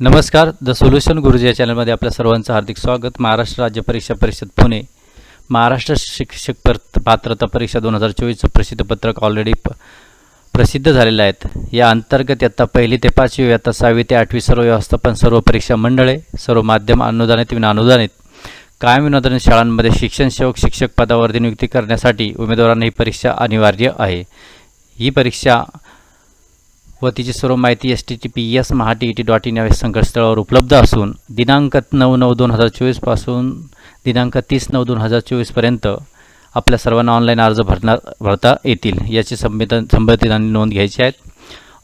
नमस्कार the solution गुरुजी या चॅनलमध्ये आपल्या सर्वांचं हार्दिक स्वागत. महाराष्ट्र राज्य परीक्षा परिषद पुणे. महाराष्ट्र शिक्षक पर पात्रता परीक्षा दोन हजार चोवीसचं प्रसिद्ध पत्रक ऑलरेडी प प्रसिद्ध झालेलं आहेत या अंतर्गत इयत्ता पहिली ते पाचवी इयत्ता सहावी ते आठवी सर्व व्यवस्थापन सर्व परीक्षा मंडळे सर्व माध्यम अनुदानित विना अनुदानित कायम विनोदानित शाळांमध्ये शिक्षण सेवक शिक्षक पदावर नियुक्ती करण्यासाठी उमेदवारांना ही परीक्षा अनिवार्य आहे. ही परीक्षा व तिची सर्व माहिती S T T P S Maha T E T dot in या संकेतस्थळावर उपलब्ध असून दिनांक नऊ नऊ दोन हजार चोवीसपासून दिनांक तीस नऊ दोन हजार चोवीसपर्यंत आपल्या सर्वांना ऑनलाईन अर्ज भरणार भरता येतील याची संबंधित संबंधितांनी नोंद घ्यायची आहेत.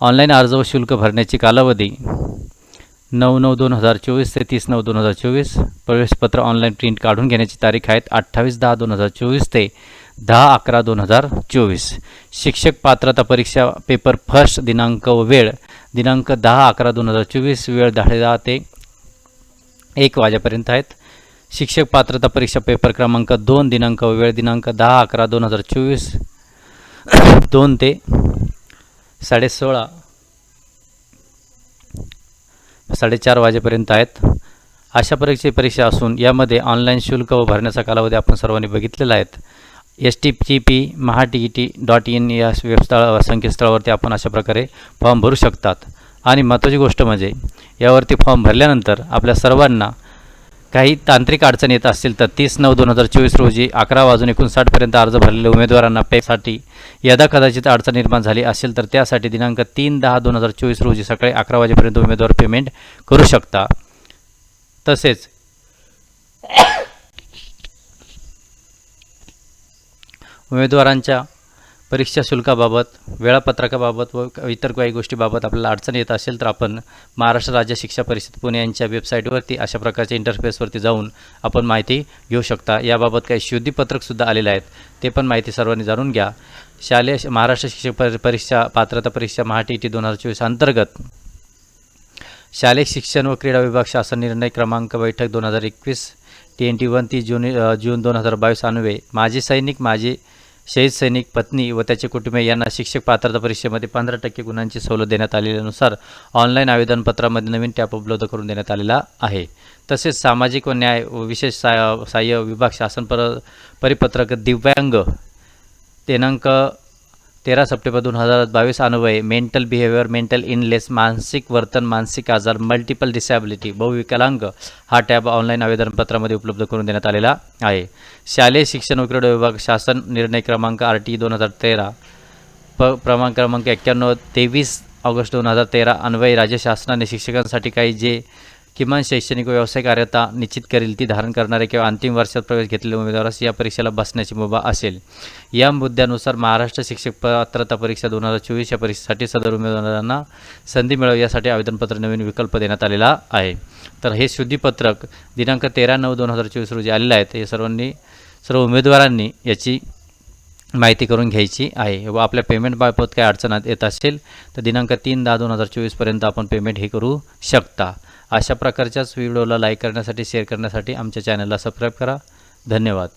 ऑनलाईन अर्ज व शुल्क भरण्याची कालावधी नऊ नऊ दोन हजार चोवीस ते तीस नऊ दोन हजार चोवीस. प्रवेशपत्र ऑनलाईन प्रिंट काढून घेण्याची तारीख आहेत अठ्ठावीस दहा दोन हजार चोवीस ते दहा अकरा दोन हजार चोवीस. शिक्षक पात्रता परीक्षा पेपर फर्स्ट दिनांक व वेळ दिनांक दहा अकरा दोन हजार चोवीस वेळ दहा दहा ते एक वाजेपर्यंत आहेत. शिक्षक पात्रता परीक्षा पेपर क्रमांक दोन दिनांक व वेळ दिनांक दहा अकरा दोन हजार चोवीस दोन ते साडेसोळा साडेचार वाजेपर्यंत आहेत. अशा परीक्षे परीक्षा असून यामध्ये ऑनलाईन शुल्क व भरण्याचा कालावधी आपण सर्वांनी बघितलेला आहेत S T G P Maha T E T dot in या वेबस्थळ संकेतस्थळावरती आपण अशा प्रकारे फॉर्म भरू शकतात. आणि महत्त्वाची गोष्ट म्हणजे यावरती फॉर्म भरल्यानंतर आपल्या सर्वांना काही तांत्रिक अडचण येत असतील तर तीस नऊ दोन हजार चोवीस रोजी अकरा वाजून एकोणसाठपर्यंत अर्ज भरलेल्या उमेदवारांना पेसाठी यदा कदाचित अडचण निर्माण झाली असेल तर त्यासाठी दिनांक तीन दहा दोन हजार चोवीस रोजी सकाळी अकरा वाजेपर्यंत उमेदवार पेमेंट करू शकता. तसेच उमेदवारांच्या परीक्षा शुल्काबाबत वेळापत्रकाबाबत व इतर काही गोष्टीबाबत आपल्याला अडचण येत असेल तर आपण महाराष्ट्र राज्य शिक्षा परिषद पुणे यांच्या वेबसाईटवरती अशा प्रकारच्या इंटरफेसवरती जाऊन आपण माहिती घेऊ शकता. याबाबत काही शुद्धीपत्रकसुद्धा आलेले आहेत. ते पण माहिती सर्वांनी जाणून घ्या. शालेय महाराष्ट्र शिक्षक पर परीक्षा पात्रता परीक्षा महा टी टी दोन हजार चोवीस अंतर्गत शालेय शिक्षण व क्रीडा विभाग शासन निर्णय क्रमांक बैठक दोन हजार एकवीस टी एन टी वन ती जून जून दोन हजार बावीस अन्वे माजी सैनिक माजी शहीद सैनिक पत्नी व त्याचे कुटुंबीय यांना शिक्षक पात्रता परीक्षेमध्ये पंधरा टक्के गुणांची सवलत देण्यात आलेल्यानुसार ऑनलाईन आवेदनपत्रामध्ये नवीन टॅप उपलब्ध करून देण्यात आलेला आहे. तसेच सामाजिक व न्याय व विशेष सा सहाय्य विभाग शासन पर परिपत्रक दिव्यांग दिनांक तेरा सप्टेंबर दोन हजार बावीस अन्वये मेंटल बिहेवियर मेंटल इनलेस मानसिक वर्तन मानसिक आजार मल्टिपल डिसॅबिलिटी बहुविकलांग हा टॅब ऑनलाईन आवेदनपत्रामध्ये उपलब्ध करून देण्यात आलेला आहे. शालेय शिक्षण व विभाग शासन निर्णय क्रमांक आर टी दोन हजार तेरा प क्रमांक क्रमांक एक्क्याण्णव तेवीस ऑगस्ट दोन हजार तेरा अन्वये राज्य शासनाने शिक्षकांसाठी काही जे किमान शैक्षणिक व व्यावसायिक कार्यता निश्चित करेल ती धारण करणारे किंवा अंतिम वर्षात प्रवेश घेतलेल्या उमेदवारास या परीक्षेला बसण्याची मुभा असेल. या मुद्द्यानुसार महाराष्ट्र शिक्षक पात्रता परीक्षा दोन हजार चोवीस या परीक्षेसाठी सदर उमेदवारांना संधी मिळावी यासाठी आवेदनपत्र नवीन विकल्प देण्यात आलेला आहे. तर हे शुद्धीपत्रक दिनांक तेरा नऊ दोन हजार चोवीस रोजी आलेलं आहेत. हे सर्वांनी सर्व उमेदवारांनी याची माहिती करून घ्यायची आहे व आपल्या पेमेंटबाबत काय अडचणात येत असेल तर दिनांक तीन दहा दोन हजार चोवीसपर्यंत आपण पेमेंट हे करू शकता. अशा प्रकारच्याच व्हिडिओला लाईक करण्यासाठी शेअर करण्यासाठी आमच्या चॅनलला सबस्क्राईब करा. धन्यवाद.